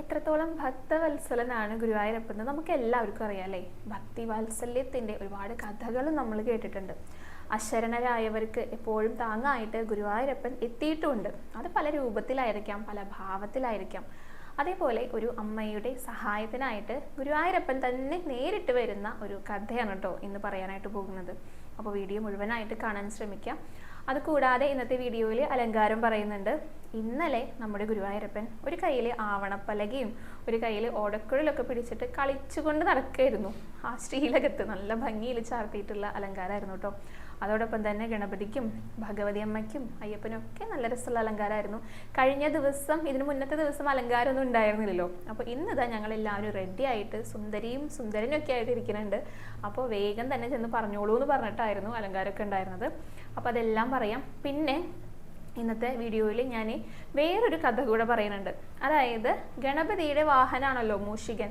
എത്രത്തോളം ഭക്തവത്സലനാണ് ഗുരുവായൂരപ്പൻ നമുക്ക് എല്ലാവർക്കും അറിയാം അല്ലേ? ഭക്തി വാത്സല്യത്തിന്റെ ഒരുപാട് കഥകൾ നമ്മൾ കേട്ടിട്ടുണ്ട്. അശരണരായവർക്ക് എപ്പോഴും താങ്ങായിട്ട് ഗുരുവായൂരപ്പൻ എത്തിയിട്ടുമുണ്ട് അത് പല രൂപത്തിലായിരിക്കാം പല ഭാവത്തിലായിരിക്കാം. അതേപോലെ ഒരു അമ്മയുടെ സഹായത്തിനായിട്ട് ഗുരുവായൂരപ്പൻ തന്നെ നേരിട്ട് വരുന്ന ഒരു കഥയാണ് കേട്ടോ ഇന്ന് പറയാനായിട്ട് പോകുന്നത്. അപ്പോൾ വീഡിയോ മുഴുവനായിട്ട് കാണാൻ ശ്രമിക്കാം. അതുകൂടാതെ ഇന്നത്തെ വീഡിയോയിൽ അലങ്കാരം പറയുന്നുണ്ട്. ഇന്നലെ നമ്മുടെ ഗുരുവായൂരപ്പൻ ഒരു കയ്യിൽ ആവണപ്പലകയും ഒരു കയ്യിൽ ഓടക്കുഴലൊക്കെ പിടിച്ചിട്ട് കളിച്ചുകൊണ്ട് നടക്കുകയായിരുന്നു ആ ശ്രീലകത്ത് നല്ല ഭംഗിയിൽ ചാർത്തിയിട്ടുള്ള അലങ്കാരമായിരുന്നു കേട്ടോ. അതോടൊപ്പം തന്നെ ഗണപതിക്കും ഭഗവതി അമ്മയ്ക്കും അയ്യപ്പനും ഒക്കെ നല്ല രസമുള്ള അലങ്കാരമായിരുന്നു. കഴിഞ്ഞ ദിവസം ഇതിന് മുന്നത്തെ ദിവസം അലങ്കാരമൊന്നും ഉണ്ടായിരുന്നില്ലല്ലോ. അപ്പോൾ ഇന്നിതാ ഞങ്ങൾ എല്ലാവരും റെഡി ആയിട്ട് സുന്ദരിയും സുന്ദരനും ഒക്കെ ആയിട്ട് ഇരിക്കുന്നുണ്ട്. അപ്പോൾ വേഗം തന്നെ ചെന്ന് പറഞ്ഞോളൂ എന്ന് പറഞ്ഞിട്ടായിരുന്നു അലങ്കാരമൊക്കെ ഉണ്ടായിരുന്നത്. അപ്പോൾ അതെല്ലാം പറയാം. പിന്നെ ഇന്നത്തെ വീഡിയോയിൽ ഞാൻ വേറൊരു കഥ കൂടെ പറയുന്നുണ്ട്. അതായത് ഗണപതിയുടെ വാഹനമാണല്ലോ മൂഷികൻ.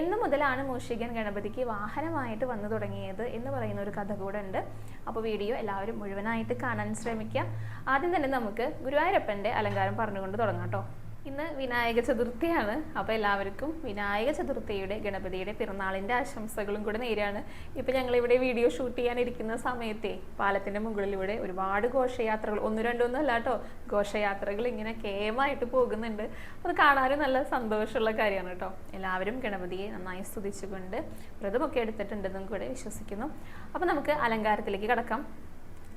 എന്ന് മുതലാണ് മൂഷികൻ ഗണപതിക്ക് വാഹനമായിട്ട് വന്നു തുടങ്ങിയത് എന്ന് പറയുന്ന ഒരു കഥ കൂടെ ഉണ്ട്. അപ്പോൾ വീഡിയോ എല്ലാവരും മുഴുവനായിട്ട് കാണാൻ ശ്രമിക്കാം. ആദ്യം തന്നെ നമുക്ക് ഗുരുവായൂരപ്പന്റെ അലങ്കാരം പറഞ്ഞുകൊണ്ട് തുടങ്ങാം കേട്ടോ. ഇന്ന് വിനായക ചതുർത്ഥിയാണ്. അപ്പോൾ എല്ലാവർക്കും വിനായക ചതുർത്ഥിയുടെ ഗണപതിയുടെ പിറന്നാളിന്റെ ആശംസകളും കൂടെ നേരാണ്. ഇപ്പോൾ ഞങ്ങളിവിടെ വീഡിയോ ഷൂട്ട് ചെയ്യാനിരിക്കുന്ന സമയത്തെ പാലത്തിന്റെ മുകളിലൂടെ ഒരുപാട് ഘോഷയാത്രകൾ ഒന്ന് രണ്ടൊന്നും അല്ല കേട്ടോ. ഘോഷയാത്രകൾ ഇങ്ങനെ കേമായിട്ട് പോകുന്നുണ്ട്. അത് കാണാനും നല്ല സന്തോഷമുള്ള കാര്യമാണ് കേട്ടോ. എല്ലാവരും ഗണപതിയെ നന്നായി സ്തുതിച്ചുകൊണ്ട് വ്രതമൊക്കെ എടുത്തിട്ടുണ്ടെന്നും കൂടെ വിശ്വസിക്കുന്നു. അപ്പോൾ നമുക്ക് അലങ്കാരത്തിലേക്ക് കടക്കാം.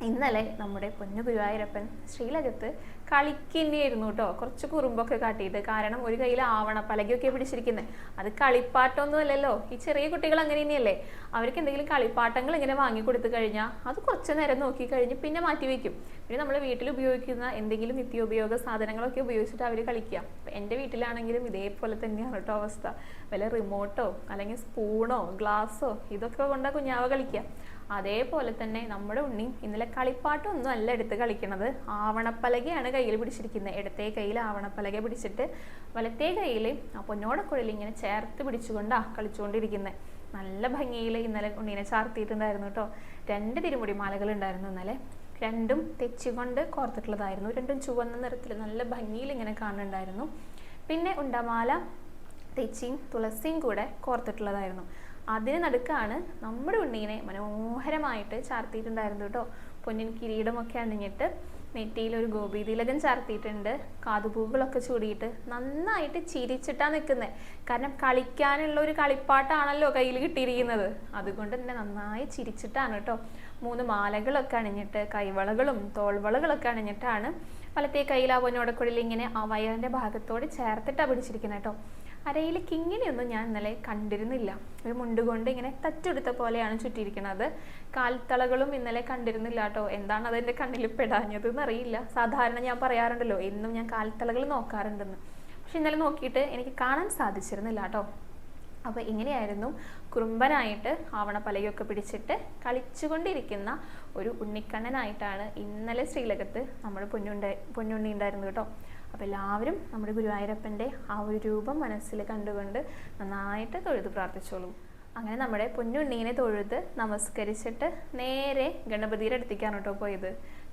ഇന്നലെ നമ്മുടെ പൊന്നു ഗുരുവായൂരപ്പൻ ശ്രീലകത്ത് കളിക്കുന്നതായിരുന്നു കേട്ടോ കുറച്ച് കുറുമ്പൊക്കെ കാട്ടിയിട്ട്. കാരണം ഒരു കയ്യിൽ ആവണ പലകയൊക്കെ പിടിച്ചിരിക്കുന്നത് അത് കളിപ്പാട്ടമൊന്നും അല്ലല്ലോ. ഈ ചെറിയ കുട്ടികൾ അങ്ങനെ തന്നെയല്ലേ? അവർക്ക് എന്തെങ്കിലും കളിപ്പാട്ടങ്ങൾ ഇങ്ങനെ വാങ്ങി കൊടുത്തു കഴിഞ്ഞാൽ അത് കുറച്ച് നേരം നോക്കി കഴിഞ്ഞ് പിന്നെ മാറ്റി വെക്കും. പിന്നെ നമ്മൾ വീട്ടിൽ ഉപയോഗിക്കുന്ന എന്തെങ്കിലും നിത്യോപയോഗ സാധനങ്ങളൊക്കെ ഉപയോഗിച്ചിട്ട് അവർ കളിക്കുക. എന്റെ വീട്ടിലാണെങ്കിലും ഇതേപോലെ തന്നെയാണ് കേട്ടോ അവസ്ഥ. വല്ല റിമോട്ടോ അല്ലെങ്കിൽ സ്പൂണോ ഗ്ലാസ്സോ ഇതൊക്കെ കൊണ്ടാണ് കുഞ്ഞാവ കളിക്കുക. അതേപോലെ തന്നെ നമ്മുടെ ഉണ്ണി ഇന്നലെ കളിപ്പാട്ടൊന്നും അല്ല എടുത്ത് കളിക്കുന്നത് ആവണപ്പലകയാണ് കയ്യിൽ പിടിച്ചിരിക്കുന്നത്. ഇടത്തെ കയ്യിൽ ആവണപ്പലക പിടിച്ചിട്ട് വലത്തെ കയ്യിൽ ആ പൊന്നോടക്കുഴലിൽ ഇങ്ങനെ ചേർത്ത് പിടിച്ചുകൊണ്ടാ കളിച്ചുകൊണ്ടിരിക്കുന്നത് നല്ല ഭംഗിയിൽ ഇന്നലെ ഉണ്ണീനെ ചാർത്തിയിട്ടുണ്ടായിരുന്നു കേട്ടോ. രണ്ട് തിരുമുടി മാലകൾ ഉണ്ടായിരുന്നു ഇന്നലെ. രണ്ടും തെച്ചുകൊണ്ട് കോർത്തിട്ടുള്ളതായിരുന്നു. രണ്ടും ചുവന്ന നിറത്തിൽ നല്ല ഭംഗിയിൽ ഇങ്ങനെ കാണുന്നുണ്ടായിരുന്നു. പിന്നെ ഉണ്ടമാല തെച്ചിയും തുളസിയും കൂടെ കോർത്തിട്ടുള്ളതായിരുന്നു. അതിന് നടുക്കാണ് നമ്മുടെ ഉണ്ണീനെ മനോഹരമായിട്ട് ചാർത്തിയിട്ടുണ്ടായിരുന്നു കേട്ടോ. പൊന്നിൻ കിരീടമൊക്കെ അണിഞ്ഞിട്ട് നെറ്റിയിൽ ഒരു ഗോപി തിലകൻ ചാർത്തിയിട്ടുണ്ട്. കാതുപൂകളൊക്കെ ചൂടിയിട്ട് നന്നായിട്ട് ചിരിച്ചിട്ടാണ് നിൽക്കുന്നത് കാരണം കളിക്കാനുള്ള ഒരു കളിപ്പാട്ടാണല്ലോ കയ്യിൽ കിട്ടിയിരിക്കുന്നത്. അതുകൊണ്ട് തന്നെ നന്നായി ചിരിച്ചിട്ടാണ് കേട്ടോ. മൂന്ന് മാലകളൊക്കെ അണിഞ്ഞിട്ട് കൈവളകളും തോൾവളകളൊക്കെ അണിഞ്ഞിട്ടാണ് വലത്തെ കയ്യിൽ ആ പൊന്നോടക്കുഴലിൽ ഇങ്ങനെ ആ വയറിന്റെ ഭാഗത്തോട് ചേർത്തിട്ടാണ് പിടിച്ചിരിക്കുന്നത് കേട്ടോ. അരയിൽ കിങ്ങിനെയൊന്നും ഞാൻ ഇന്നലെ കണ്ടിരുന്നില്ല. ഒരു മുണ്ടുകൊണ്ട് ഇങ്ങനെ തച്ചെടുത്ത പോലെയാണ് ചുറ്റിയിരിക്കുന്നത്. കാൽത്തളകളും ഇന്നലെ കണ്ടിരുന്നില്ല കേട്ടോ. എന്താണ് അതെന്റെ കണ്ണിൽ പെടാഞ്ഞത് എന്നറിയില്ല സാധാരണ ഞാൻ പറയാറുണ്ടല്ലോ എന്നും ഞാൻ കാൽത്തളകൾ നോക്കാറുണ്ടെന്ന്. പക്ഷെ ഇന്നലെ നോക്കിയിട്ട് എനിക്ക് കാണാൻ സാധിച്ചിരുന്നില്ല കേട്ടോ. അപ്പോൾ ഇങ്ങനെയായിരുന്നു കുറുമ്പനായിട്ട് ആവണപ്പലയൊക്കെ പിടിച്ചിട്ട് കളിച്ചുകൊണ്ടിരിക്കുന്ന ഒരു ഉണ്ണിക്കണ്ണനായിട്ടാണ് ഇന്നലെ ശ്രീലകത്ത് നമ്മുടെ പൊന്നുണ്ട പൊന്നുണ്ണി ഉണ്ടായിരുന്നു കേട്ടോ. അപ്പോൾ എല്ലാവരും നമ്മുടെ ഗുരുവായൂരപ്പന്റെ ആ ഒരു രൂപം മനസ്സിൽ കണ്ടുകൊണ്ട് നന്നായിട്ട് തൊഴുത് പ്രാർത്ഥിച്ചോളൂ. അങ്ങനെ നമ്മുടെ പൊന്നുണ്ണീനെ തൊഴുത് നമസ്കരിച്ചിട്ട് നേരെ ഗണപതിയുടെ അടുത്തേക്കാണ് കേട്ടോ പോയത്.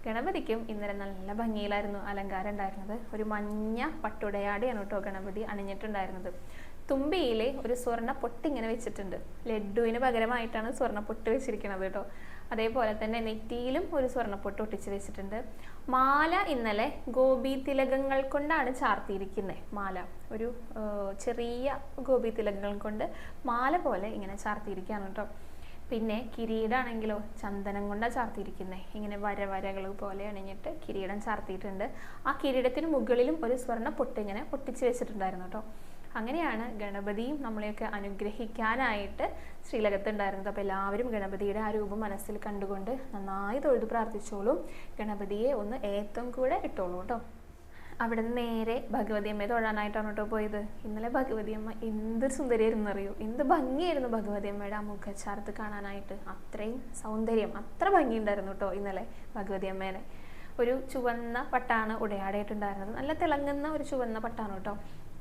ഗണപതിക്കും ഇന്നലെ നല്ല ഭംഗിയിലായിരുന്നു അലങ്കാരം ഉണ്ടായിരുന്നത്. ഒരു മഞ്ഞ പട്ടുടയാടിയാണ് കേട്ടോ ഗണപതി അണിഞ്ഞിട്ടുണ്ടായിരുന്നത്. തുമ്പിയിലെ ഒരു സ്വർണ പൊട്ട് ഇങ്ങനെ വെച്ചിട്ടുണ്ട്. ലഡുവിന് പകരമായിട്ടാണ് സ്വർണ പൊട്ട് വെച്ചിരിക്കുന്നത് കേട്ടോ. അതേപോലെ തന്നെ നെറ്റിയിലും ഒരു സ്വർണപ്പൊട്ട് ഒട്ടിച്ച് വെച്ചിട്ടുണ്ട്. മാല ഇന്നലെ ഗോപി തിലകങ്ങൾ കൊണ്ടാണ് ചാർത്തിയിരിക്കുന്നത് മാല. ഒരു ചെറിയ ഗോപി തിലകങ്ങൾ കൊണ്ട് മാല പോലെ ഇങ്ങനെ ചാർത്തിയിരിക്കുകയാണ് കേട്ടോ പിന്നെ കിരീടാണെങ്കിലോ ചന്ദനം കൊണ്ടാണ് ചാർത്തിയിരിക്കുന്നത് ഇങ്ങനെ വരവരകൾ പോലെ അണിഞ്ഞിട്ട് കിരീടം ചാർത്തിയിട്ടുണ്ട്. ആ കിരീടത്തിന് മുകളിലും ഒരു സ്വർണ പൊട്ട് ഇങ്ങനെ ഒട്ടിച്ച് വെച്ചിട്ടുണ്ടായിരുന്നു കേട്ടോ അങ്ങനെയാണ് ഗണപതിയും നമ്മളെയൊക്കെ അനുഗ്രഹിക്കാനായിട്ട് ശ്രീലകത്തുണ്ടായിരുന്നത്. അപ്പോൾ എല്ലാവരും ഗണപതിയുടെ ആ രൂപം മനസ്സിൽ കണ്ടുകൊണ്ട് നന്നായി തൊഴുതു പ്രാർത്ഥിച്ചോളും. ഗണപതിയെ ഒന്ന് ഏത്തം കൂടെ ഇട്ടോളൂ കേട്ടോ. അവിടെ നിന്ന് നേരെ ഭഗവതി അമ്മയെ തൊഴാനായിട്ടാണ് കേട്ടോ പോയത്. ഇന്നലെ ഭഗവതി അമ്മ എന്തൊരു സുന്ദരിയായിരുന്നു അറിയൂ എന്ത് ഭംഗിയായിരുന്നു ഭഗവതി അമ്മയുടെ ആ മുഖച്ചാർത്ത് കാണാനായിട്ട്. അത്രയും സൗന്ദര്യം അത്ര ഭംഗിയുണ്ടായിരുന്നു കേട്ടോ ഇന്നലെ ഭഗവതി അമ്മേനെ ഒരു ചുവന്ന പട്ടാണ് ഉടയാടായിട്ടുണ്ടായിരുന്നത് നല്ല തിളങ്ങുന്ന ഒരു ചുവന്ന പട്ടാണ് കേട്ടോ.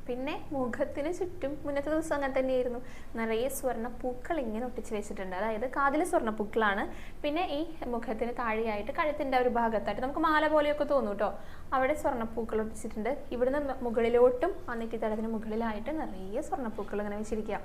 പിന്നെ മുഖത്തിന് ചുറ്റും മുന്നത്തെ ദിവസം അങ്ങനെ തന്നെയായിരുന്നു. നിറയെ സ്വർണ പൂക്കൾ ഇങ്ങനെ ഒട്ടിച്ച് വെച്ചിട്ടുണ്ട്. അതായത് കാതിൽ സ്വർണ പൂക്കളാണ് പിന്നെ ഈ മുഖത്തിന് താഴെയായിട്ട് കഴുത്തിന്റെ ഒരു ഭാഗത്തായിട്ട് നമുക്ക് മാല പോലെയൊക്കെ തോന്നും കേട്ടോ. അവിടെ സ്വർണപ്പൂക്കൾ ഒട്ടിച്ചിട്ടുണ്ട്. ഇവിടുന്ന് മുകളിലോട്ടും ആ നെറ്റിത്തടത്തിന് മുകളിലായിട്ട് നിറയെ സ്വർണപ്പൂക്കൾ ഇങ്ങനെ വെച്ചിരിക്കുക.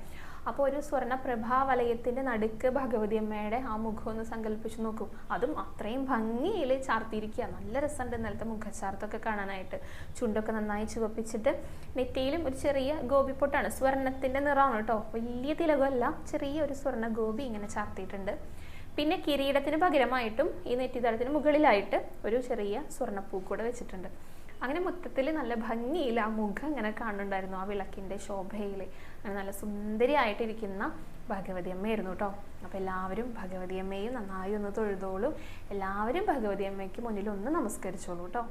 അപ്പോൾ ഒരു സ്വർണ പ്രഭാവലയത്തിന്റെ നടുക്ക് ഭഗവതി അമ്മയുടെ ആ മുഖം ഒന്ന് സങ്കല്പിച്ച് നോക്കൂ. അതും അത്രയും ഭംഗിയിൽ ചാർത്തിയിരിക്കുക. നല്ല രസമുണ്ട് നിലത്തെ മുഖച്ചാർത്തൊക്കെ കാണാനായിട്ട്. ചുണ്ടൊക്കെ നന്നായി ചുവപ്പിച്ചിട്ട് നെറ്റിയിലും ഒരു ചെറിയ ഗോപിപ്പൊട്ടാണ്. സ്വർണത്തിന്റെ നിറമാണ് കേട്ടോ. വലിയ തിലകമല്ല ചെറിയ ഒരു സ്വർണ ഗോപി ഇങ്ങനെ ചാർത്തിയിട്ടുണ്ട്. പിന്നെ കിരീടത്തിന് പകരമായിട്ടും ഈ നെറ്റിത്തടത്തിന് മുകളിലായിട്ട് ഒരു ചെറിയ സ്വർണപ്പൂ കൂടെ വെച്ചിട്ടുണ്ട്. അങ്ങനെ മൊത്തത്തിൽ നല്ല ഭംഗിയിൽ ആ മുഖം ഇങ്ങനെ കാണുന്നുണ്ടായിരുന്നു ആ വിളക്കിന്റെ ശോഭയിൽ നല്ല സുന്ദരിയായിട്ടിരിക്കുന്ന ഭഗവതി അമ്മയായിരുന്നു കേട്ടോ. അപ്പോൾ എല്ലാവരും ഭഗവതി അമ്മയും നന്നായി ഒന്ന് തൊഴുതോളും. എല്ലാവരും ഭഗവതി അമ്മയ്ക്ക് മുന്നിൽ ഒന്ന് നമസ്കരിച്ചോളൂ കേട്ടോ.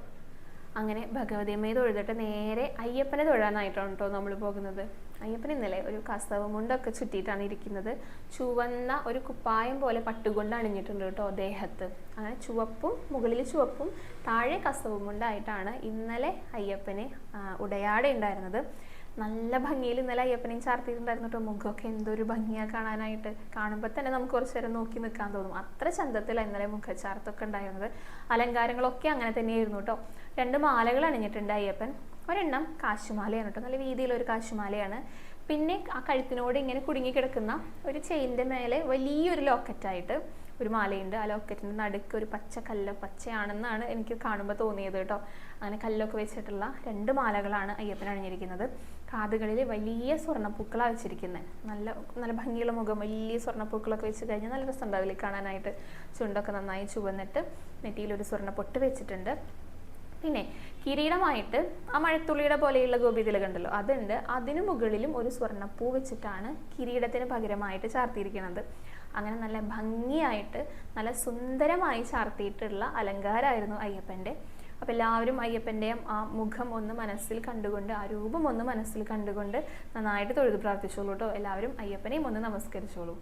അങ്ങനെ ഭഗവതി അമ്മയെ തൊഴുതിട്ട് നേരെ അയ്യപ്പനെ തൊഴാനായിട്ടാണ് കേട്ടോ നമ്മൾ പോകുന്നത്. അയ്യപ്പൻ ഇന്നലെ ഒരു കസവ് മുണ്ടൊക്കെ ചുറ്റിയിട്ടാണ് ഇരിക്കുന്നത്. ചുവന്ന ഒരു കുപ്പായം പോലെ പട്ടുകൊണ്ട് അണിഞ്ഞിട്ടുണ്ട് കേട്ടോ ദേഹത്ത്. അങ്ങനെ ചുവപ്പും മുകളിൽ ചുവപ്പും താഴെ കസവും മുണ്ടായിട്ടാണ് ഇന്നലെ അയ്യപ്പനെ ഉടയാടെ ഉണ്ടായിരുന്നത്. നല്ല ഭംഗിയിൽ ഇന്നലെ അയ്യപ്പനെയും ചാർത്തിയിട്ടുണ്ടായിരുന്നു കേട്ടോ മുഖമൊക്കെ എന്തൊരു ഭംഗിയാണ് കാണാനായിട്ട്. കാണുമ്പോൾ തന്നെ നമുക്ക് കുറച്ച് നേരം നോക്കി നിൽക്കാൻ തോന്നും. അത്ര ചന്തത്തിൽ ഇന്നലെ മുഖച്ചാർത്തൊക്കെ ഉണ്ടായിരുന്നത്. അലങ്കാരങ്ങളൊക്കെ അങ്ങനെ തന്നെയായിരുന്നു കേട്ടോ രണ്ട് മാലകൾ അണിഞ്ഞിട്ടുണ്ട് അയ്യപ്പൻ. ഒരെണ്ണം കാശുമാലയാണ് കേട്ടോ നല്ല വീതിയിലൊരു കാശുമാലയാണ്. പിന്നെ ആ കഴുത്തിനോട് ഇങ്ങനെ കുടുങ്ങി കിടക്കുന്ന ഒരു ചെയിന്റെ മേലെ വലിയൊരു ലോക്കറ്റായിട്ട് ഒരു മാലയുണ്ട്. ആ ലോക്കറ്റിന്റെ നടുക്ക് ഒരു പച്ച കല്ല് പച്ചയാണെന്നാണ് എനിക്ക് കാണുമ്പോൾ തോന്നിയത് കേട്ടോ അങ്ങനെ കല്ലൊക്കെ വെച്ചിട്ടുള്ള രണ്ട് മാലകളാണ് അയ്യപ്പൻ അണിഞ്ഞിരിക്കുന്നത്. കാതുകളിൽ വലിയ സ്വർണപ്പൂക്കളാണ് വെച്ചിരിക്കുന്നത്. നല്ല നല്ല ഭംഗിയുള്ള മുഖം വലിയ സ്വർണപ്പൂക്കളൊക്കെ വെച്ച് കഴിഞ്ഞാൽ നല്ല രസം ഉണ്ടാവില്ലേ കാണാനായിട്ട്. ചുണ്ടൊക്കെ നന്നായി ചുവന്നിട്ട് നെറ്റിയിലൊരു സ്വർണ പൊട്ട് വെച്ചിട്ടുണ്ട്. പിന്നെ കിരീടമായിട്ട് ആ മഴത്തുള്ളിയുടെ പോലെയുള്ള ഗോപിതിലക ഉണ്ടല്ലോ അതുണ്ട്. അതിനു മുകളിലും ഒരു സ്വർണപ്പൂ വെച്ചിട്ടാണ് കിരീടത്തിന് പകരമായിട്ട് ചാർത്തിയിരിക്കുന്നത്. അങ്ങനെ നല്ല ഭംഗിയായിട്ട് നല്ല സുന്ദരമായി ചാർത്തിയിട്ടുള്ള അലങ്കാരമായിരുന്നു അയ്യപ്പന്റെ. അപ്പോൾ എല്ലാവരും അയ്യപ്പന്റെ ആ മുഖം ഒന്ന് മനസ്സിൽ കണ്ടുകൊണ്ട് ആ രൂപം ഒന്ന് മനസ്സിൽ കണ്ടുകൊണ്ട് നന്നായിട്ട് തൊഴുത് പ്രാർത്ഥിച്ചോളൂ കേട്ടോ എല്ലാവരും അയ്യപ്പനെയും ഒന്ന് നമസ്കരിച്ചോളൂ.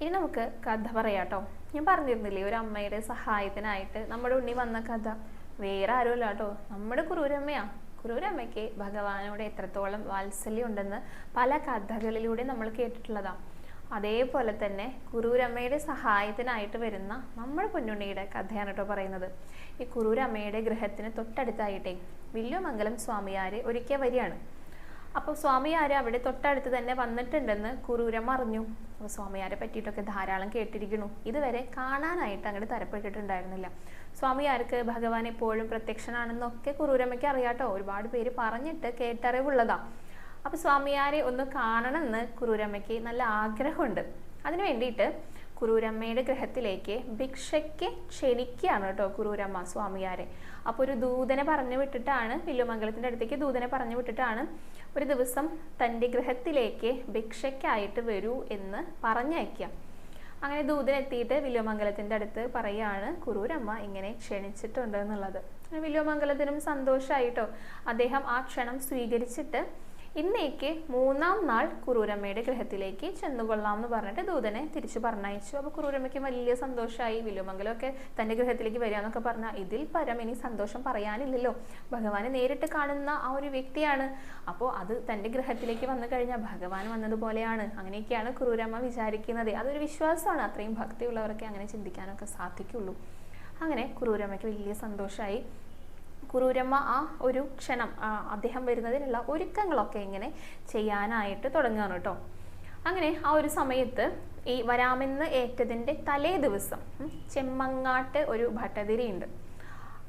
ഇനി നമുക്ക് കഥ പറയാട്ടോ ഞാൻ പറഞ്ഞിരുന്നില്ലേ ഒരു അമ്മയുടെ സഹായത്തിനായിട്ട് നമ്മുടെ ഉണ്ണി വന്ന കഥ. വേറെ ആരുമല്ല കേട്ടോ നമ്മുടെ കുറൂരമ്മയാ കുറൂരമ്മയ്ക്ക് ഭഗവാനോട് എത്രത്തോളം വാത്സല്യം ഉണ്ടെന്ന് പല കഥകളിലൂടെ നമ്മൾ കേട്ടിട്ടുള്ളതാണ് അതേപോലെ തന്നെ കുറൂരമ്മയുടെ സഹായത്തിനായിട്ട് വരുന്ന നമ്മൾ പൊന്നുണ്ണിയുടെ കഥയാണ് കേട്ടോ പറയുന്നത്. ഈ കുറൂരമ്മയുടെ ഗൃഹത്തിന് തൊട്ടടുത്തായിട്ടേ വില്ലുമംഗലം സ്വാമിയാർ ഒരിക്കൽ വരികയാണ് അപ്പോൾ സ്വാമിയാർ അവിടെ തൊട്ടടുത്ത് തന്നെ വന്നിട്ടുണ്ടെന്ന് കുറൂരമ്മ അറിഞ്ഞു. അപ്പോൾ സ്വാമിയാരെ പറ്റിയിട്ടൊക്കെ ധാരാളം കേട്ടിരിക്കുന്നു. ഇതുവരെ കാണാനായിട്ട് അങ്ങോട്ട് തരപ്പെട്ടിട്ടുണ്ടായിരുന്നില്ല. സ്വാമിയാർക്ക് ഭഗവാൻ എപ്പോഴും പ്രത്യക്ഷനാണെന്നൊക്കെ കുറൂരമ്മയ്ക്ക് അറിയാട്ടോ. ഒരുപാട് പേര് പറഞ്ഞിട്ട് കേട്ടറിവുള്ളതാ. അപ്പോൾ സ്വാമിയാരെ ഒന്ന് കാണണമെന്ന് കുറൂരമ്മയ്ക്ക് നല്ല ആഗ്രഹമുണ്ട്. അതിനു വേണ്ടിയിട്ട് കുറൂരമ്മയുടെ ഗ്രഹത്തിലേക്ക് ഭിക്ഷയ്ക്ക് ക്ഷണിക്കുകയാണ് കേട്ടോ കുറൂരമ്മ സ്വാമിയാരെ. അപ്പോൾ ഒരു ദൂതനെ പറഞ്ഞു വിട്ടിട്ടാണ് വില്ലുമംഗലത്തിന്റെ അടുത്തേക്ക് ദൂതനെ പറഞ്ഞു വിട്ടിട്ടാണ് ഒരു ദിവസം തന്റെ ഗ്രഹത്തിലേക്ക് ഭിക്ഷയ്ക്കായിട്ട് വരൂ എന്ന് പറഞ്ഞയക്കുക. അങ്ങനെ ദൂതൻ എത്തിയിട്ട് വില്ലുമംഗലത്തിന്റെ അടുത്ത് പറയാണ് കുറൂരമ്മ ഇങ്ങനെ ക്ഷണിച്ചിട്ടുണ്ട് എന്നുള്ളത്. വില്ലുമംഗലത്തിനും സന്തോഷമായിട്ടോ അദ്ദേഹം ആ ക്ഷണം സ്വീകരിച്ചിട്ട് ഇന്നേക്ക് മൂന്നാം നാൾ കുറൂരമ്മയുടെ ഗ്രഹത്തിലേക്ക് ചെന്നുകൊള്ളാം എന്ന് പറഞ്ഞിട്ട് ദൂതനെ തിരിച്ചു പറഞ്ഞയച്ചു. അപ്പോൾ കുറൂരമ്മയ്ക്ക് വലിയ സന്തോഷമായി. വില്ലുമംഗലമൊക്കെ തന്റെ ഗ്രഹത്തിലേക്ക് വരിക എന്നൊക്കെ പറഞ്ഞാൽ ഇതിൽ പരം ഇനി സന്തോഷം പറയാനില്ലല്ലോ. ഭഗവാനെ നേരിട്ട് കാണുന്ന ആ ഒരു വ്യക്തിയാണ്. അപ്പോൾ അത് തന്റെ ഗ്രഹത്തിലേക്ക് വന്നു കഴിഞ്ഞാൽ ഭഗവാൻ വന്നതുപോലെയാണ്. അങ്ങനെയൊക്കെയാണ് കുറൂരമ്മ വിചാരിക്കുന്നത്. അതൊരു വിശ്വാസമാണ്. അത്രയും ഭക്തിയുള്ളവർക്ക് അങ്ങനെ ചിന്തിക്കാനൊക്കെ സാധിക്കുള്ളൂ. അങ്ങനെ കുറൂരമ്മയ്ക്ക് വലിയ സന്തോഷമായി കുറൂരമ്മ ആ ഒരു ക്ഷണം അദ്ദേഹം വരുന്നതിനുള്ള ഒരുക്കങ്ങളൊക്കെ ഇങ്ങനെ ചെയ്യാനായിട്ട് തുടങ്ങുകയാണ് കേട്ടോ. അങ്ങനെ ആ ഒരു സമയത്ത് ഈ വരാമെന്ന് ഏറ്റതിന്റെ തലേ ദിവസം ചെമ്മങ്ങാട്ട് ഒരു ഭട്ടതിരിയുണ്ട്.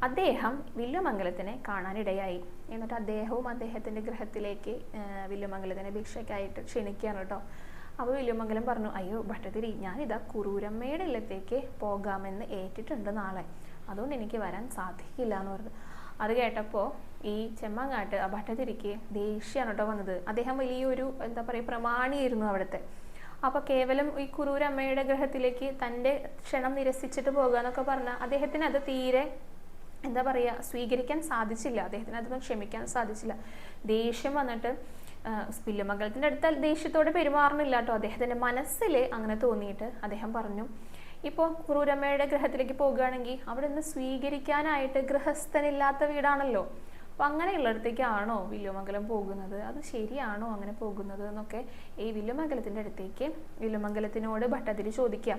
അദ്ദേഹം വില്ലുമംഗലത്തിനെ കാണാനിടയായി. എന്നിട്ട് അദ്ദേഹവും അദ്ദേഹത്തിന്റെ ഗൃഹത്തിലേക്ക് വില്ലുമംഗലത്തിനെ ഭിക്ഷയ്ക്കായിട്ട് ക്ഷണിക്കുകയാണ് കേട്ടോ. അപ്പോൾ വില്ലുമംഗലം പറഞ്ഞു അയ്യോ ഭട്ടതിരി ഞാനിതാ കുറൂരമ്മയുടെ ഇല്ലത്തേക്ക് പോകാമെന്ന് ഏറ്റിട്ടുണ്ട് നാളെ. അതുകൊണ്ട് എനിക്ക് വരാൻ സാധിക്കില്ല എന്ന് പറഞ്ഞു. അത് കേട്ടപ്പോൾ ഈ ചെമ്മങ്ങാട്ട് ഭട്ടതിരിക്ക് ദേഷ്യമാണ് കേട്ടോ വന്നത്. അദ്ദേഹം വലിയൊരു എന്താ പറയുക പ്രമാണിയായിരുന്നു അവിടുത്തെ. അപ്പോൾ കേവലം ഈ കുറൂരമ്മയുടെ ഗ്രഹത്തിലേക്ക് തന്റെ ക്ഷണം നിരസിച്ചിട്ട് പോകുക എന്നൊക്കെ പറഞ്ഞാൽ അദ്ദേഹത്തിന് അത് തീരെ എന്താ പറയുക സ്വീകരിക്കാൻ സാധിച്ചില്ല. അദ്ദേഹത്തിന് അതൊന്നും ക്ഷമിക്കാൻ സാധിച്ചില്ല. ദേഷ്യം വന്നിട്ട് പില്ലുമംഗലത്തിന്റെ അടുത്ത് ദേഷ്യത്തോടെ പെരുമാറുന്നില്ല കേട്ടോ. അദ്ദേഹത്തിന്റെ മനസ്സിൽ അങ്ങനെ തോന്നിയിട്ട് അദ്ദേഹം പറഞ്ഞു ഇപ്പോൾ ക്രൂരമ്മയുടെ ഗ്രഹത്തിലേക്ക് പോകുകയാണെങ്കിൽ അവിടെ നിന്ന് സ്വീകരിക്കാനായിട്ട് ഗൃഹസ്ഥനില്ലാത്ത വീടാണല്ലോ. അപ്പം അങ്ങനെയുള്ളിടത്തേക്കാണോ വില്ലുമംഗലം പോകുന്നത്? അത് ശരിയാണോ അങ്ങനെ പോകുന്നത് എന്നൊക്കെ ഈ വില്ലുമംഗലത്തിന്റെ അടുത്തേക്ക് വില്ലുമംഗലത്തിനോട് ഭട്ടതിരി ചോദിക്കുക.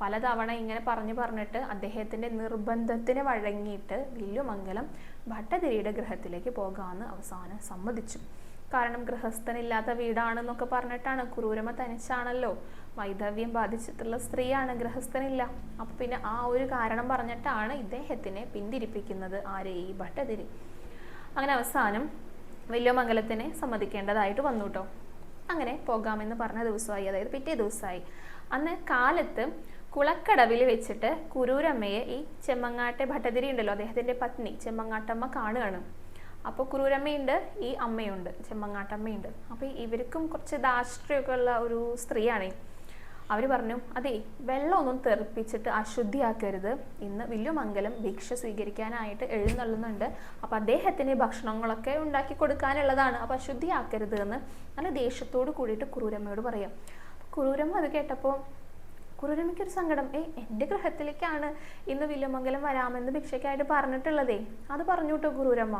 പലതവണ ഇങ്ങനെ പറഞ്ഞു പറഞ്ഞിട്ട് അദ്ദേഹത്തിന്റെ നിർബന്ധത്തിന് വഴങ്ങിയിട്ട് വില്ലുമംഗലം ഭട്ടതിരിയുടെ ഗൃഹത്തിലേക്ക് പോകാമെന്ന് അവസാനം സമ്മതിച്ചു. കാരണം ഗൃഹസ്ഥനില്ലാത്ത വീടാണെന്നൊക്കെ പറഞ്ഞിട്ടാണ് ക്രൂരമ തനിച്ചാണല്ലോ. വൈധവ്യം ബാധിച്ചിട്ടുള്ള സ്ത്രീയാണ് ഗൃഹസ്ഥനില്ല. അപ്പം പിന്നെ ആ ഒരു കാരണം പറഞ്ഞിട്ടാണ് ഇദ്ദേഹത്തിനെ പിന്തിരിപ്പിക്കുന്നത് ആരെ? ഈ ഭട്ടതിരി. അങ്ങനെ അവസാനം വലിയമംഗലത്തിനെ സമ്മതിക്കേണ്ടതായിട്ട് വന്നു കേട്ടോ അങ്ങനെ പോകാമെന്ന് പറഞ്ഞ ദിവസമായി അതായത് പിറ്റേ ദിവസമായി. അന്ന് കാലത്ത് കുളക്കടവിൽ വെച്ചിട്ട് കുരൂരമ്മയെ ഈ ചെമ്മങ്ങാട്ടെ ഭട്ടതിരി ഉണ്ടല്ലോ അദ്ദേഹത്തിന്റെ പത്നി ചെമ്മങ്ങാട്ടമ്മ കാണുകയാണ്. അപ്പോൾ കുരൂരമ്മയുണ്ട് ഈ അമ്മയുണ്ട് ചെമ്മങ്ങാട്ടമ്മയുണ്ട്. അപ്പോൾ ഇവർക്കും കുറച്ച് ദാഷ്ട്രയൊക്കെ ഉള്ള ഒരു സ്ത്രീയാണ്. അവർ പറഞ്ഞു അതെ വെള്ളമൊന്നും തെറിപ്പിച്ചിട്ട് അശുദ്ധിയാക്കരുത്. ഇന്ന് വില്ലുമംഗലം ഭിക്ഷ സ്വീകരിക്കാനായിട്ട് എഴുന്നള്ളുന്നുണ്ട്. അപ്പം അദ്ദേഹത്തിന് ഭക്ഷണങ്ങളൊക്കെ ഉണ്ടാക്കി കൊടുക്കാനുള്ളതാണ്. അപ്പം അശുദ്ധിയാക്കരുത് എന്ന്. നല്ല ദേഷ്യത്തോട് കൂടിയിട്ട് കുറൂരമ്മയോട് പറയാം. കുറൂരമ്മ അത് കേട്ടപ്പോൾ കുറുരമ്മയ്ക്കൊരു സങ്കടം. ഏ എന്റെ ഗൃഹത്തിലേക്കാണ് ഇന്ന് വില്ലുമംഗലം വരാമെന്ന് ഭിക്ഷയ്ക്കായിട്ട് പറഞ്ഞിട്ടുള്ളതേ. അത് പറഞ്ഞു കേട്ടോ കുറൂരമ്മ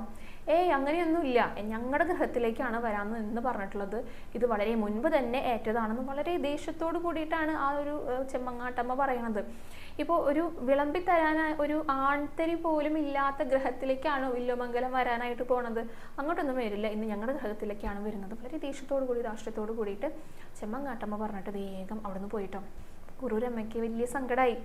ഏയ് അങ്ങനെയൊന്നുമില്ല. ഞങ്ങളുടെ ഗൃഹത്തിലേക്കാണ് വരാമെന്ന് എന്ന് പറഞ്ഞിട്ടുള്ളത്. ഇത് വളരെ മുൻപ് തന്നെ ഏറ്റതാണെന്ന് വളരെ ദേഷ്യത്തോട് കൂടിയിട്ടാണ് ആ ഒരു ചെമ്മങ്ങാട്ടമ്മ പറയണത്. ഇപ്പോൾ ഒരു വിളമ്പി തരാനായി ഒരു ആൺതരി പോലും ഇല്ലാത്ത ഗ്രഹത്തിലേക്കാണ് വില്ലുമംഗലം വരാനായിട്ട് പോണത്. അങ്ങോട്ടൊന്നും വരില്ല. ഇന്ന് ഞങ്ങളുടെ ഗ്രഹത്തിലേക്കാണ് വരുന്നത്. വളരെ ദേഷ്യത്തോടു കൂടി രാഷ്ട്രത്തോടു കൂടിയിട്ട് ചെമ്മങ്ങാട്ടമ്മ പറഞ്ഞിട്ട് വേഗം അവിടെ നിന്ന് പോയിട്ടോ. കുറൂരമ്മയ്ക്ക് വലിയ സങ്കടമായി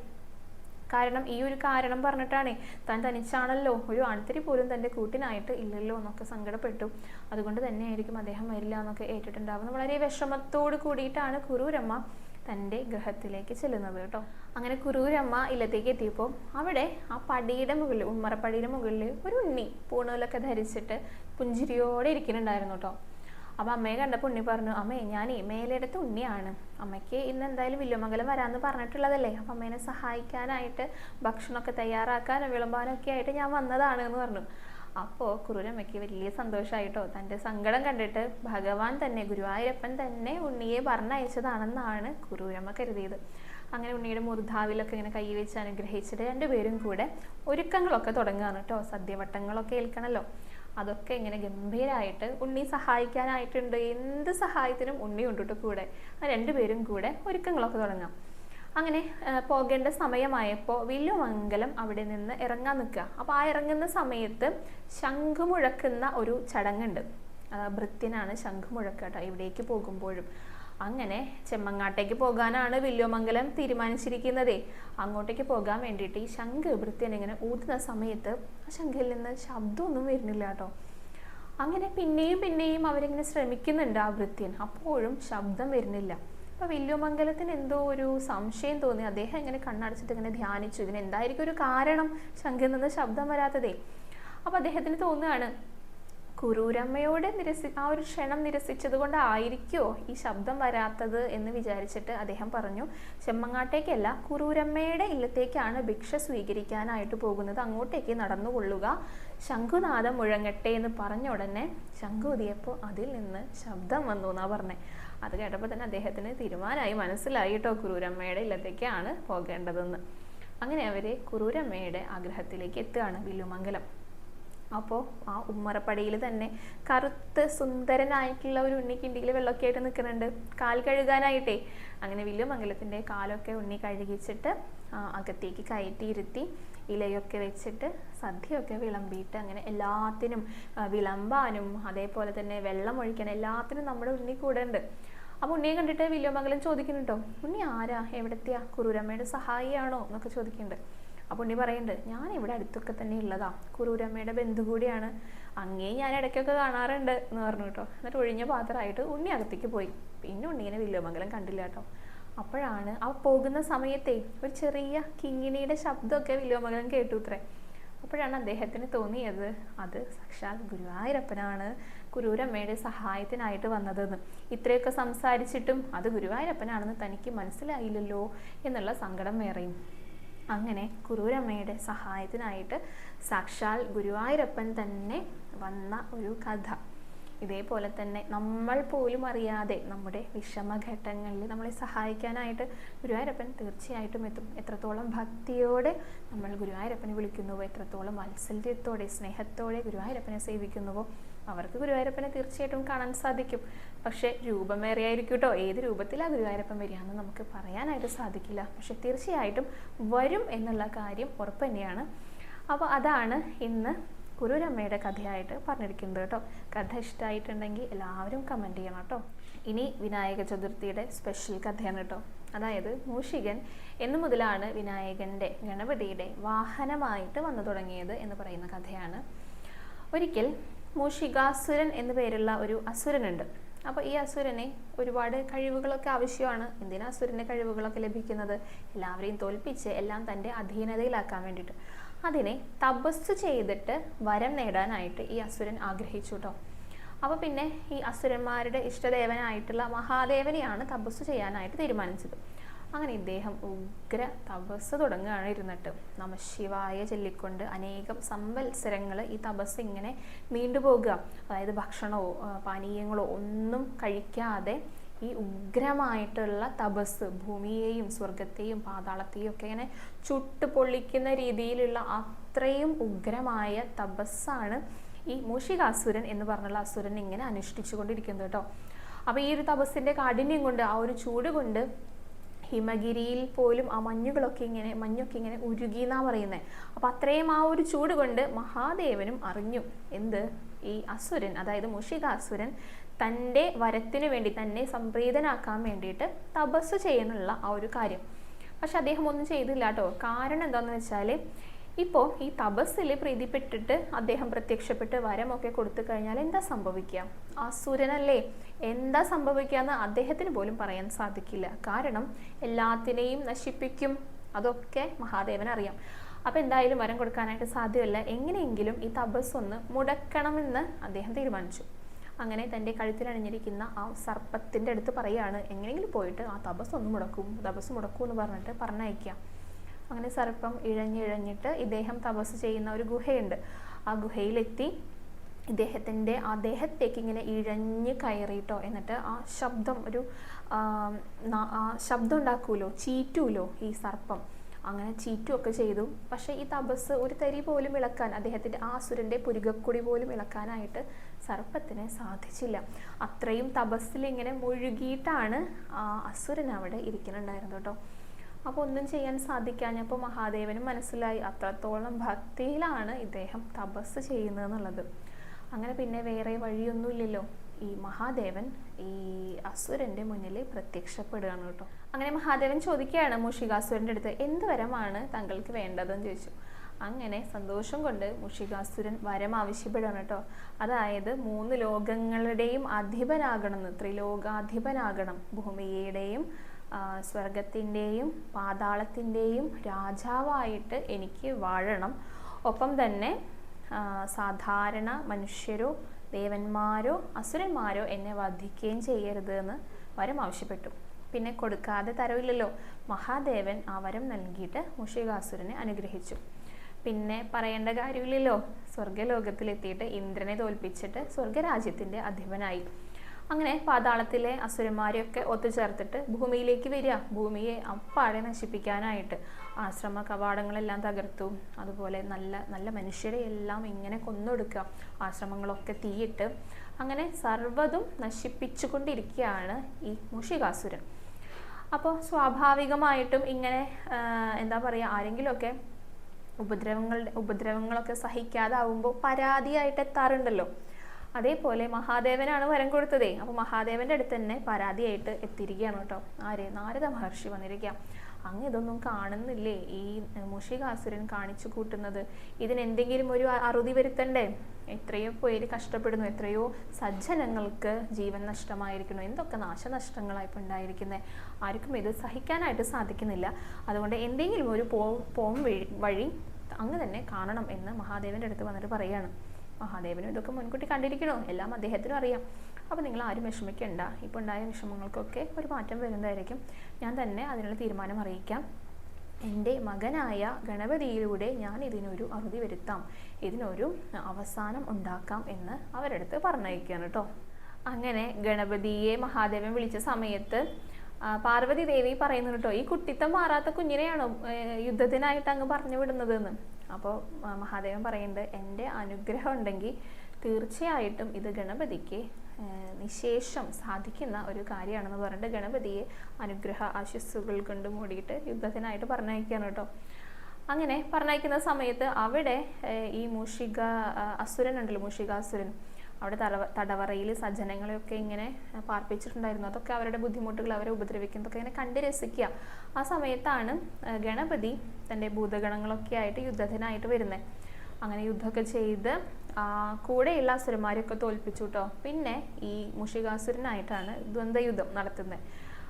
കാരണം ഈ ഒരു കാരണം പറഞ്ഞിട്ടാണ് താൻ തനിച്ചാണല്ലോ ഒരു അണുത്തിരി പോലും തന്റെ കൂട്ടിനായിട്ട് ഇല്ലല്ലോ എന്നൊക്കെ സങ്കടപ്പെട്ടു. അതുകൊണ്ട് തന്നെ ആയിരിക്കും അദ്ദേഹം വരില്ല എന്നൊക്കെ ഏറ്റിട്ടുണ്ടാവുന്നത് വളരെ വിഷമത്തോട് കൂടിയിട്ടാണ് കുറൂരമ്മ തന്റെ ഗ്രഹത്തിലേക്ക് ചെല്ലുന്നത് കേട്ടോ. അങ്ങനെ കുറൂരമ്മ ഇല്ലത്തേക്ക് എത്തിയപ്പോൾ അവിടെ ആ പടിയുടെ മുകളിൽ ഉമ്മറപ്പടിയുടെ മുകളിൽ ഒരു ഉണ്ണി പൂണൂലൊക്കെ ധരിച്ചിട്ട് പുഞ്ചിരിയോടെ ഇരിക്കുന്നുണ്ടായിരുന്നു കേട്ടോ. അപ്പോൾ അമ്മയെ കണ്ടപ്പോൾ ഉണ്ണി പറഞ്ഞു അമ്മേ ഞാനേ മേലെടുത്ത് ഉണ്ണിയാണ്. അമ്മയ്ക്ക് ഇന്ന് എന്തായാലും വില്ലുമംഗലം വരാമെന്ന് പറഞ്ഞിട്ടുള്ളതല്ലേ. അപ്പം അമ്മേനെ സഹായിക്കാനായിട്ട് ഭക്ഷണമൊക്കെ തയ്യാറാക്കാനും വിളമ്പാനും ഒക്കെ ആയിട്ട് ഞാൻ വന്നതാണ് എന്ന് പറഞ്ഞു. അപ്പോൾ കുറുരമ്മയ്ക്ക് വലിയ സന്തോഷമായിട്ടോ തന്റെ സങ്കടം കണ്ടിട്ട് ഭഗവാൻ തന്നെ ഗുരുവായൂരപ്പൻ തന്നെ ഉണ്ണിയെ പറഞ്ഞയച്ചതാണെന്നാണ് കുറുരമ്മ കരുതിയത്. അങ്ങനെ ഉണ്ണിയുടെ മുർധാവിലൊക്കെ ഇങ്ങനെ കൈ വെച്ച് അനുഗ്രഹിച്ചിട്ട് രണ്ടുപേരും കൂടെ ഒരുക്കങ്ങളൊക്കെ തുടങ്ങുകയാണ് കേട്ടോ സദ്യവട്ടങ്ങളൊക്കെ ഏൽക്കണമല്ലോ അതൊക്കെ ഇങ്ങനെ ഗംഭീരമായിട്ട് ഉണ്ണി സഹായിക്കാനായിട്ടുണ്ട്. എന്ത് സഹായത്തിനും ഉണ്ണി കൊണ്ടിട്ട് കൂടെ. രണ്ടുപേരും കൂടെ ഒരുക്കങ്ങളൊക്കെ തുടങ്ങാം. അങ്ങനെ പോകേണ്ട സമയമായപ്പോൾ വില്ലുമംഗലം അവിടെ നിന്ന് ഇറങ്ങാൻ നിൽക്കുക. അപ്പോൾ ആ ഇറങ്ങുന്ന സമയത്ത് ശംഖ് മുഴക്കുന്ന ഒരു ചടങ്ങുണ്ട്. ഭൃത്യനാണ് ശംഖ് മുഴക്കട്ടോ ഇവിടേക്ക് പോകുമ്പോഴും. അങ്ങനെ ചെമ്മങ്ങാട്ടേക്ക് പോകാനാണ് വില്യോമംഗലം തീരുമാനിച്ചിരിക്കുന്നത്. അങ്ങോട്ടേക്ക് പോകാൻ വേണ്ടിയിട്ട് ഈ ശംഖ് ഭൃത്യൻ ഇങ്ങനെ ഊതുന്ന സമയത്ത് ആ ശംഖിൽ നിന്ന് ശബ്ദമൊന്നും വരുന്നില്ല കേട്ടോ. അങ്ങനെ പിന്നെയും പിന്നെയും അവരിങ്ങനെ ശ്രമിക്കുന്നുണ്ട് ആ വൃത്തിയൻ. അപ്പോഴും ശബ്ദം വരുന്നില്ല. അപ്പോൾ വില്യോമംഗലത്തിന് എന്തോ ഒരു സംശയം തോന്നി. അദ്ദേഹം ഇങ്ങനെ കണ്ണടച്ചിട്ട് ഇങ്ങനെ ധ്യാനിച്ചു. ഇതിന് എന്തായിരിക്കും ഒരു കാരണം? ശംഖിൽ നിന്ന് ശബ്ദം വരാത്തതേ. അപ്പോൾ അദ്ദേഹത്തിന് തോന്നുകയാണ് കുറൂരമ്മയോട് നിരസി ആ ഒരു ക്ഷണം നിരസിച്ചത് കൊണ്ടായിരിക്കുമോ ഈ ശബ്ദം വരാത്തത് എന്ന് വിചാരിച്ചിട്ട് അദ്ദേഹം പറഞ്ഞു. ചെമ്മങ്ങാട്ടേക്കല്ല കുറൂരമ്മയുടെ ഇല്ലത്തേക്കാണ് ഭിക്ഷ സ്വീകരിക്കാനായിട്ട് പോകുന്നത്. അങ്ങോട്ടേക്ക് നടന്നുകൊള്ളുക. ശംഖുനാഥം മുഴങ്ങട്ടെ എന്ന് പറഞ്ഞ ഉടനെ ശംഖു അതിൽ നിന്ന് ശബ്ദം വന്നു എന്നാ പറഞ്ഞേ. അത് കേട്ടപ്പോൾ തന്നെ അദ്ദേഹത്തിന് തീരുമാനമായി. മനസ്സിലായി കേട്ടോ കുറൂരമ്മയുടെ ഇല്ലത്തേക്കാണ് പോകേണ്ടതെന്ന്. അങ്ങനെ അവർ കുറൂരമ്മയുടെ ആഗ്രഹത്തിലേക്ക് എത്തുകയാണ് വില്ലുമംഗലം. അപ്പോൾ ആ ഉമ്മറപ്പടിയിൽ തന്നെ കറുത്ത് സുന്ദരനായിട്ടുള്ള ഒരു ഉണ്ണിക്കിണ്ടിയിൽ വെള്ളമൊക്കെ ആയിട്ട് നിൽക്കുന്നുണ്ട്. കാൽ കഴുകാനായിട്ടേ. അങ്ങനെ വില്ലുമംഗലത്തിന്റെ കാലൊക്കെ ഉണ്ണി കഴുകിച്ചിട്ട് അകത്തേക്ക് കയറ്റിയിരുത്തി ഇലയൊക്കെ വെച്ചിട്ട് സദ്യയൊക്കെ വിളമ്പിയിട്ട് അങ്ങനെ എല്ലാത്തിനും വിളമ്പാനും അതേപോലെ തന്നെ വെള്ളം ഒഴിക്കാനും എല്ലാത്തിനും നമ്മുടെ ഉണ്ണി കൂടെ ഉണ്ട് അപ്പോൾ ഉണ്ണിയെ കണ്ടിട്ട് വില്ലുമംഗലം ചോദിക്കുന്നുണ്ടോ? ഉണ്ണി ആരാ? എവിടത്തെയാ? കുറുരമ്മയുടെ സഹായിയാണോ? എന്നൊക്കെ ചോദിക്കുന്നുണ്ട്. അപ്പോൾ ഉണ്ണി പറയുന്നുണ്ട് ഞാൻ ഇവിടെ അടുത്തൊക്കെ തന്നെ ഉള്ളതാ. കുറൂരമ്മയുടെ ബന്ധു കൂടിയാണ്. അങ്ങേ ഞാൻ ഇടയ്ക്കൊക്കെ കാണാറുണ്ട് എന്ന് പറഞ്ഞു കേട്ടോ. എന്നിട്ട് ഒഴിഞ്ഞ പാത്രമായിട്ട് ഉണ്ണി അകത്തേക്ക് പോയി. പിന്നെ ഉണ്ണീനെ വില്ലുമംഗലം കണ്ടില്ല കേട്ടോ. അപ്പോഴാണ് ആ പോകുന്ന സമയത്തെ ഒരു ചെറിയ കിങ്ങിണിയുടെ ശബ്ദമൊക്കെ വില്ലുമംഗലം കേട്ടു ഇത്രേ. അപ്പോഴാണ് അദ്ദേഹത്തിന് തോന്നിയത് അത് സാക്ഷാൽ ഗുരുവായൂരപ്പനാണ് കുരൂരമ്മയുടെ സഹായത്തിനായിട്ട് വന്നതെന്ന്. ഇത്രയൊക്കെ സംസാരിച്ചിട്ടും അത് ഗുരുവായൂരപ്പനാണെന്ന് തനിക്ക് മനസ്സിലായില്ലല്ലോ എന്നുള്ള സങ്കടം വേറെയും. അങ്ങനെ കുറൂരമ്മയുടെ സഹായത്തിനായിട്ട് സാക്ഷാൽ ഗുരുവായൂരപ്പൻ തന്നെ വന്ന ഒരു കഥ. ഇതേപോലെ തന്നെ നമ്മൾ പോലും അറിയാതെ നമ്മുടെ വിഷമഘട്ടങ്ങളിൽ നമ്മളെ സഹായിക്കാനായിട്ട് ഗുരുവായൂരപ്പൻ തീർച്ചയായിട്ടും എത്തും. എത്രത്തോളം ഭക്തിയോടെ നമ്മൾ ഗുരുവായൂരപ്പനെ വിളിക്കുന്നുവോ എത്രത്തോളം വാത്സല്യത്തോടെ സ്നേഹത്തോടെ ഗുരുവായൂരപ്പനെ സേവിക്കുന്നുവോ അവർക്ക് ഗുരുവായൂരപ്പനെ തീർച്ചയായിട്ടും കാണാൻ സാധിക്കും. പക്ഷേ രൂപമേറിയായിരിക്കും കേട്ടോ ഏത് രൂപത്തിലാ ഗുരുവായൂരപ്പൻ വരിക എന്ന് നമുക്ക് പറയാനായിട്ട് സാധിക്കില്ല. പക്ഷെ തീർച്ചയായിട്ടും വരും എന്നുള്ള കാര്യം ഉറപ്പ് തന്നെയാണ്. അപ്പോൾ അതാണ് ഇന്ന് ഗുരുരമ്മയുടെ കഥയായിട്ട് പറഞ്ഞിരിക്കുന്നത് കേട്ടോ. കഥ ഇഷ്ടമായിട്ടുണ്ടെങ്കിൽ എല്ലാവരും കമന്റ് ചെയ്യണം കേട്ടോ. ഇനി വിനായക ചതുർത്ഥിയുടെ സ്പെഷ്യൽ കഥയാണ് കേട്ടോ. അതായത് മൂഷികൻ എന്നു മുതലാണ് വിനായകന്റെ ഗണപതിയുടെ വാഹനമായിട്ട് വന്നു തുടങ്ങിയത് എന്ന് പറയുന്ന കഥയാണ്. ഒരിക്കൽ മൂഷികാസുരൻ എന്നു പേരുള്ള ഒരു അസുരനുണ്ട്. അപ്പോൾ ഈ അസുരനെ ഒരുപാട് കഴിവുകളൊക്കെ ആവശ്യമാണ്. എന്തിനാ അസുരന്റെ കഴിവുകളൊക്കെ ലഭിക്കുന്നത്? എല്ലാവരെയും തോൽപ്പിച്ച് എല്ലാം തന്റെ അധീനതയിലാക്കാൻ വേണ്ടിട്ട് അതിനെ തപസ് ചെയ്തിട്ട് വരം നേടാനായിട്ട് ഈ അസുരൻ ആഗ്രഹിച്ചു കേട്ടോ അപ്പോൾ പിന്നെ ഈ അസുരന്മാരുടെ ഇഷ്ടദേവനായിട്ടുള്ള മഹാദേവനെയാണ് തപസ് ചെയ്യാനായിട്ട് തീരുമാനിച്ചത്. അങ്ങനെ ഇദ്ദേഹം ഉഗ്ര തപസ് തുടങ്ങുകയാണ് ഇരുന്നിട്ട്. നമ ശിവായ ചൊല്ലിക്കൊണ്ട് അനേകം സംവത്സരങ്ങൾ ഈ തപസ് ഇങ്ങനെ നീണ്ടുപോകുക അതായത് ഭക്ഷണമോ പാനീയങ്ങളോ ഒന്നും കഴിക്കാതെ ഈ ഉഗ്രമായിട്ടുള്ള തപസ് ഭൂമിയെയും സ്വർഗത്തെയും പാതാളത്തെയും ഒക്കെ ഇങ്ങനെ ചുട്ട് പൊള്ളിക്കുന്ന രീതിയിലുള്ള അത്രയും ഉഗ്രമായ തപസ്സാണ് ഈ മൂഷികാസുരൻ എന്ന് പറഞ്ഞുള്ള അസുരൻ ഇങ്ങനെ അനുഷ്ഠിച്ചു കൊണ്ടിരിക്കുന്നത് കേട്ടോ. അപ്പോൾ ഈ ഒരു തപസ്സിന്റെ കാഠിന്യം കൊണ്ട് ആ ഒരു ചൂട് കൊണ്ട് ഹിമഗിരിയിൽ പോലും ആ മഞ്ഞുകളൊക്കെ ഇങ്ങനെ മഞ്ഞൊക്കെ ഇങ്ങനെ ഉരുകി എന്നാ പറയുന്നത് അപ്പം അത്രയും ആ ഒരു ചൂട് കൊണ്ട് മഹാദേവനും അറിഞ്ഞു. എന്ത്? ഈ അസുരൻ അതായത് മുഷിക അസുരൻ തന്റെ വരത്തിനു വേണ്ടി തന്നെ സംപ്രീതനാക്കാൻ വേണ്ടിയിട്ട് തപസ് ചെയ്യുന്നുള്ള ആ ഒരു കാര്യം. പക്ഷെ അദ്ദേഹം ഒന്നും ചെയ്തില്ല കേട്ടോ. കാരണം എന്താണെന്ന് വെച്ചാൽ ഇപ്പോൾ ഈ തപസ്സിൽ പ്രീതിപ്പെട്ടിട്ട് അദ്ദേഹം പ്രത്യക്ഷപ്പെട്ട് വരമൊക്കെ കൊടുത്തു കഴിഞ്ഞാൽ എന്താ സംഭവിക്കുക? അസുരനല്ലേ? എന്താ സംഭവിക്കുക എന്ന് അദ്ദേഹത്തിന് പോലും പറയാൻ സാധിക്കില്ല. കാരണം എല്ലാത്തിനെയും നശിപ്പിക്കും. അതൊക്കെ മഹാദേവൻ അറിയാം. അപ്പം എന്തായാലും വരം കൊടുക്കാനായിട്ട് സാധ്യമല്ല. എങ്ങനെയെങ്കിലും ഈ തപസ് ഒന്ന് മുടക്കണമെന്ന് അദ്ദേഹം തീരുമാനിച്ചു. അങ്ങനെ തന്റെ കഴുത്തിലണിഞ്ഞിരിക്കുന്ന ആ സർപ്പത്തിന്റെ അടുത്ത് പറയുകയാണ് എങ്ങനെയെങ്കിലും പോയിട്ട് ആ തപസ് ഒന്ന് മുടക്കും തപസ് മുടക്കും എന്ന് പറഞ്ഞിട്ട് പറഞ്ഞയക്കുക അങ്ങനെ സർപ്പം ഇഴഞ്ഞിഴഞ്ഞിട്ട് ഇദ്ദേഹം തപസ് ചെയ്യുന്ന ഒരു ഗുഹയുണ്ട്. ആ ഗുഹയിലെത്തി ഇദ്ദേഹത്തിന്റെ ആ ദേഹത്തേക്ക് ഇങ്ങനെ ഇഴഞ്ഞ് കയറിയിട്ടോ എന്നിട്ട് ആ ശബ്ദം ഒരു ശബ്ദം ഉണ്ടാക്കുമല്ലോ ചീറ്റൂലോ ഈ സർപ്പം? അങ്ങനെ ചീറ്റുമൊക്കെ ചെയ്തു. പക്ഷേ ഈ തപസ് ഒരു തരി പോലും ഇളക്കാൻ അദ്ദേഹത്തിന്റെ ആ അസുരന്റെ പുരുകക്കൊടി പോലും ഇളക്കാനായിട്ട് സർപ്പത്തിന് സാധിച്ചില്ല. അത്രയും തപസ്സിൽ ഇങ്ങനെ മുഴുകിയിട്ടാണ് ആ അസുരൻ അവിടെ ഇരിക്കുന്നുണ്ടായിരുന്നത് കേട്ടോ. അപ്പോൾ ഒന്നും ചെയ്യാൻ സാധിക്കാഞ്ഞപ്പോൾ മഹാദേവനും മനസ്സിലായി അത്രത്തോളം ഭക്തിയിലാണ് ഇദ്ദേഹം തപസ് ചെയ്യുന്നതെന്നുള്ളത് അങ്ങനെ പിന്നെ വേറെ വഴിയൊന്നുമില്ലല്ലോ. ഈ മഹാദേവൻ ഈ അസുരന്റെ മുന്നിൽ പ്രത്യക്ഷപ്പെടുകയാണ് കേട്ടോ. അങ്ങനെ മഹാദേവൻ ചോദിക്കുകയാണ് മുഷികാസുരന്റെ അടുത്ത് എന്ത് വരമാണ് താങ്കൾക്ക് വേണ്ടതെന്ന് ചോദിച്ചു. അങ്ങനെ സന്തോഷം കൊണ്ട് മുഷികാസുരൻ വരം ആവശ്യപ്പെടുകയാണ് കേട്ടോ. അതായത് മൂന്ന് ലോകങ്ങളുടെയും അധിപനാകണമെന്ന് ത്രിലോകാധിപനാകണം. ഭൂമിയുടെയും സ്വർഗത്തിന്റെയും പാതാളത്തിന്റെയും രാജാവായിട്ട് എനിക്ക് വാഴണം. ഒപ്പം തന്നെ സാധാരണ മനുഷ്യരോ ദേവന്മാരോ അസുരന്മാരോ എന്നെ വധിക്കുകയും ചെയ്യരുത് എന്ന് വരം ആവശ്യപ്പെട്ടു. പിന്നെ കൊടുക്കാതെ തരവില്ലല്ലോ. മഹാദേവൻ ആ വരം നൽകിയിട്ട് മുഷികാസുരനെ അനുഗ്രഹിച്ചു. പിന്നെ പറയേണ്ട കാര്യമില്ലല്ലോ. സ്വർഗലോകത്തിലെത്തിയിട്ട് ഇന്ദ്രനെ തോൽപ്പിച്ചിട്ട് സ്വർഗരാജ്യത്തിന്റെ അധിപനായി. അങ്ങനെ പാതാളത്തിലെ അസുരന്മാരെയൊക്കെ ഒത്തുചേർത്തിട്ട് ഭൂമിയിലേക്ക് വരിക. ഭൂമിയെ അപ്പാടെ നശിപ്പിക്കാനായിട്ട് ആശ്രമ കവാടങ്ങളെല്ലാം തകർത്തു. അതുപോലെ നല്ല നല്ല മനുഷ്യരെ എല്ലാം ഇങ്ങനെ കൊന്നൊടുക്കുക. ആശ്രമങ്ങളൊക്കെ തീയിട്ട് അങ്ങനെ സർവതും നശിപ്പിച്ചുകൊണ്ടിരിക്കുകയാണ് ഈ മുഷികാസുരൻ. അപ്പോൾ സ്വാഭാവികമായിട്ടും ഇങ്ങനെ എന്താ പറയുക ആരെങ്കിലുമൊക്കെ ഉപദ്രവങ്ങളുടെ ഉപദ്രവങ്ങളൊക്കെ സഹിക്കാതാവുമ്പോൾ പരാതിയായിട്ട് എത്താറുണ്ടല്ലോ. അതേപോലെ മഹാദേവനാണ് വരം കൊടുത്തതേ. അപ്പോൾ മഹാദേവന്റെ അടുത്ത് തന്നെ പരാതിയായിട്ട് എത്തിയിരിക്കുകയാണ് കേട്ടോ. ആര്? നാരദ മഹർഷി വന്നിരിക്കുക അങ്ങ് ഇതൊന്നും കാണുന്നില്ലേ? ഈ മുഷികാസുരൻ കാണിച്ചു കൂട്ടുന്നത്. ഇതിനെന്തെങ്കിലും ഒരു അറുതി വരുത്തണ്ടേ? എത്രയോ പേര് കഷ്ടപ്പെടുന്നു. എത്രയോ സജ്ജനങ്ങൾക്ക് ജീവൻ നഷ്ടമായിരിക്കുന്നു. എന്തൊക്കെ നാശനഷ്ടങ്ങളായി ഇപ്പോൾ ഉണ്ടായിരിക്കുന്നത് ആർക്കും ഇത് സഹിക്കാനായിട്ട് സാധിക്കുന്നില്ല. അതുകൊണ്ട് എന്തെങ്കിലും ഒരു പോ വഴി അങ്ങ് തന്നെ കാണണം എന്ന് മഹാദേവന്റെ അടുത്ത് വന്നിട്ട് പറയാണ്. മഹാദേവനും ഇതൊക്കെ മുൻകൂട്ടി കണ്ടിരിക്കണോ? എല്ലാം അദ്ദേഹത്തിനും അറിയാം. അപ്പോൾ നിങ്ങൾ ആരും വിഷമിക്കണ്ട. ഇപ്പോൾ ഉണ്ടായ വിഷമങ്ങൾക്കൊക്കെ ഒരു മാറ്റം വരുന്നതായിരിക്കും. ഞാൻ തന്നെ അതിനുള്ള തീരുമാനം അറിയിക്കാം. എന്റെ മകനായ ഗണപതിയിലൂടെ ഞാൻ ഇതിനൊരു അറുതി വരുത്താം. ഇതിനൊരു അവസാനം ഉണ്ടാക്കാം എന്ന് അവരടുത്ത് പറഞ്ഞയക്കുകയാണ് കേട്ടോ. അങ്ങനെ ഗണപതിയെ മഹാദേവൻ വിളിച്ച സമയത്ത് പാർവതി ദേവി പറയുന്നു കേട്ടോ ഈ കുട്ടിത്തം മാറാത്ത കുഞ്ഞിനെയാണോ യുദ്ധത്തിനായിട്ട് അങ്ങ് പറഞ്ഞു വിടുന്നത് എന്ന് അപ്പോൾ മഹാദേവൻ പറയുന്നുണ്ട് എന്റെ അനുഗ്രഹം ഉണ്ടെങ്കിൽ തീർച്ചയായിട്ടും ഇത് ഗണപതിക്ക് നിശേഷം സാധിക്കുന്ന ഒരു കാര്യമാണെന്ന് പറഞ്ഞിട്ട് ഗണപതിയെ അനുഗ്രഹ ആശസ്സുകൾ കൊണ്ട് മൂടിയിട്ട് യുദ്ധത്തിനായിട്ട് പറഞ്ഞയക്കുകയാണ് കേട്ടോ അങ്ങനെ പറഞ്ഞയക്കുന്ന സമയത്ത് അവിടെ ഈ മൂഷിക അസുരൻ ഉണ്ടല്ലോ മൂഷികാസുരൻ. അവിടെ തടവ തടവറയിൽ സജ്ജനങ്ങളെയൊക്കെ ഇങ്ങനെ പാർപ്പിച്ചിട്ടുണ്ടായിരുന്നു. അതൊക്കെ അവരുടെ ബുദ്ധിമുട്ടുകൾ അവരെ ഉപദ്രവിക്കുന്നതൊക്കെ ഇങ്ങനെ കണ്ട് രസിക്കുക. ആ സമയത്താണ് ഗണപതി തന്റെ ഭൂതഗണങ്ങളൊക്കെ ആയിട്ട് യുദ്ധത്തിനായിട്ട് വരുന്നത് അങ്ങനെ യുദ്ധമൊക്കെ ചെയ്ത് കൂടെയുള്ള അസുരന്മാരെയൊക്കെ തോൽപ്പിച്ചു കേട്ടോ പിന്നെ ഈ മുഷികാസുരനായിട്ടാണ് ദ്വന്ദ്വയുദ്ധം നടത്തുന്നത്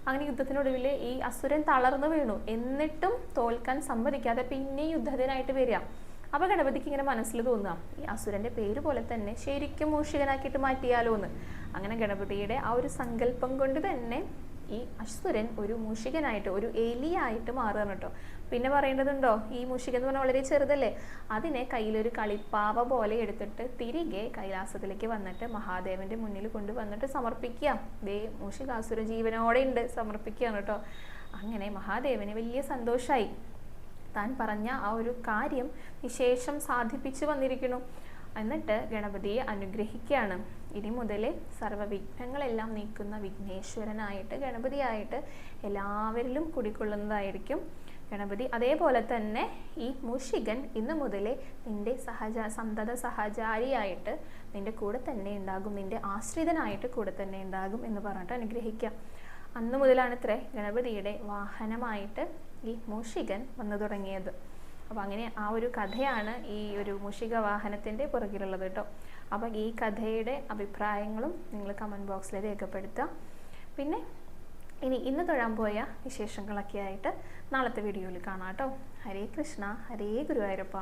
അങ്ങനെ യുദ്ധത്തിനൊടുവിൽ ഈ അസുരൻ തളർന്നു വീണു. എന്നിട്ടും തോൽക്കാൻ സമ്മതിക്കാതെ പിന്നെ യുദ്ധത്തിനായിട്ട് വരിക. അപ്പൊ ഗണപതിക്ക് ഇങ്ങനെ മനസ്സിൽ തോന്നുക ഈ അസുരന്റെ പേര് പോലെ തന്നെ ശരിക്കും മൂഷികനാക്കിയിട്ട് മാറ്റിയാലോ എന്ന് അങ്ങനെ ഗണപതിയുടെ ആ ഒരു സങ്കല്പം കൊണ്ട് തന്നെ ഈ അസുരൻ ഒരു മൂഷികനായിട്ട് ഒരു എലിയായിട്ട് മാറുകയാണ് കേട്ടോ. പിന്നെ പറയേണ്ടതുണ്ടോ? ഈ മൂഷികൻ എന്ന് പറഞ്ഞാൽ വളരെ ചെറുതല്ലേ? അതിനെ കയ്യിലൊരു കളിപ്പാവ പോലെ എടുത്തിട്ട് തിരികെ കൈലാസത്തിലേക്ക് വന്നിട്ട് മഹാദേവന്റെ മുന്നിൽ കൊണ്ടുവന്നിട്ട് സമർപ്പിക്കുക. ദേ മൂഷികാസുര ജീവനോടെ ഉണ്ട് സമർപ്പിക്കുകയാണ് കേട്ടോ. അങ്ങനെ മഹാദേവന് വലിയ സന്തോഷമായി താൻ പറഞ്ഞ ആ ഒരു കാര്യം വിശേഷം സാധിപ്പിച്ചു വന്നിരിക്കുന്നു. എന്നിട്ട് ഗണപതിയെ അനുഗ്രഹിക്കുകയാണ്. ഇനി മുതൽ സർവവിഘ്നങ്ങളെല്ലാം നീക്കുന്ന വിഘ്നേശ്വരനായിട്ട് ഗണപതിയായിട്ട് എല്ലാവരിലും കുടിക്കൊള്ളുന്നതായിരിക്കും ഗണപതി അതേപോലെ തന്നെ ഈ മുഷികൻ ഇന്ന് മുതൽ നിന്റെ സഹജ സന്തത സഹചാരിയായിട്ട് നിന്റെ കൂടെ തന്നെ ഉണ്ടാകും. നിന്റെ ആശ്രിതനായിട്ട് കൂടെ തന്നെ ഉണ്ടാകും എന്ന് പറഞ്ഞിട്ട് അനുഗ്രഹിക്കാം അന്ന് മുതലാണ് ഇത്രേ ഗണപതിയുടെ വാഹനമായിട്ട് ഈ മൂഷികൻ വന്നു തുടങ്ങിയത്. അപ്പോൾ അങ്ങനെ ആ ഒരു കഥയാണ് ഈ ഒരു മൂഷിക വാഹനത്തിന്റെ പുറകിലുള്ളത് കേട്ടോ. അപ്പോൾ ഈ കഥയുടെ അഭിപ്രായങ്ങളും നിങ്ങൾ കമന്റ് ബോക്സിൽ രേഖപ്പെടുത്തുക. പിന്നെ ഇനി ഇന്ന് തൊഴാൻ പോയ വിശേഷങ്ങളൊക്കെ ആയിട്ട് നാളത്തെ വീഡിയോയിൽ കാണാം കേട്ടോ. ഹരേ കൃഷ്ണ ഹരേ ഗുരുവായൂരപ്പ.